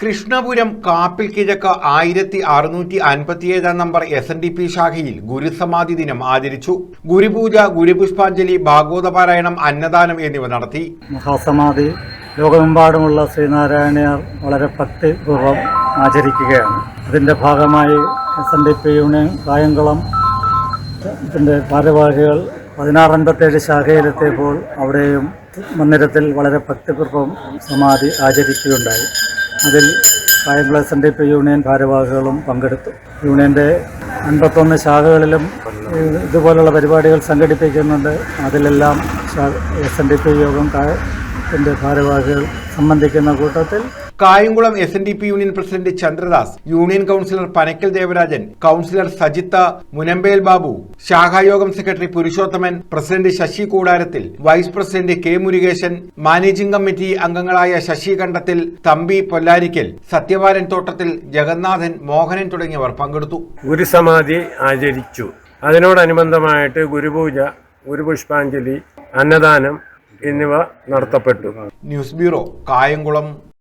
കൃഷ്ണപുരം കാപ്പിൽ കിഴക്ക് ആയിരത്തി അറുന്നൂറ്റി അൻപത്തിയേഴാം number S N D P ശാഖയിൽ ഗുരുസമാധി ദിനം ആചരിച്ചു. ഗുരുപൂജ ഗുരുപുഷ്പാഞ്ജലി ഭാഗവതപാരായണം അന്നദാനം എന്നിവ നടത്തി. മഹാസമാധി ലോകമെമ്പാടുമുള്ള ശ്രീനാരായണ വളരെ ഭക്തിപൂർവം ആചരിക്കുകയാണ്. അതിന്റെ ഭാഗമായി S N D P union Kayamkulam ഇതിന്റെ ഭാരവാഹികൾ പതിനാറൻപത്തേഴ് ശാഖയിലെത്തിയപ്പോൾ അവിടെയും മന്ദിരത്തിൽ വളരെ ഭക്തിപൂർവം സമാധി ആചരിക്കുകയുണ്ടായി. അതിൽ ഫയർ എസ് ഇപ്പോൾ യൂണിയൻ ഭാരവാഹികളും പങ്കെടുത്തു. യൂണിയന്റെ അൻപത്തൊന്ന് ശാഖകളിലും ഇതുപോലുള്ള പരിപാടികൾ സംഘടിപ്പിക്കുന്നുണ്ട്. അതിലെല്ലാം എസ് എൻ ഡി പി യോഗം ഭാരവാഹികൾ സംബന്ധിക്കുന്ന കൂട്ടത്തിൽ Kayamkulam S N D P union president Chandradas union councillor Panakkal Devarajan councillor Sajitha Munambel Babu ശാഖായോഗം secretary Purushothaman president Sasi Koodarathil vice president K Murukesan managing committee അംഗങ്ങളായ ശശി കണ്ടത്തിൽ തമ്പി പൊല്ലാരിക്കൽ സത്യവാരൻ തോട്ടത്തിൽ ജഗന്നാഥൻ മോഹനൻ തുടങ്ങിയവർ പങ്കെടുത്തു. ഒരു സമാധി ആചരിച്ചു. അതിനോടനുബന്ധമായിട്ട് ഗുരുപൂജ ഗുരുപുഷ്പാഞ്ജലി അന്നദാനം എന്നിവ നടത്തപ്പെട്ടു. News bureau Kayamkulam.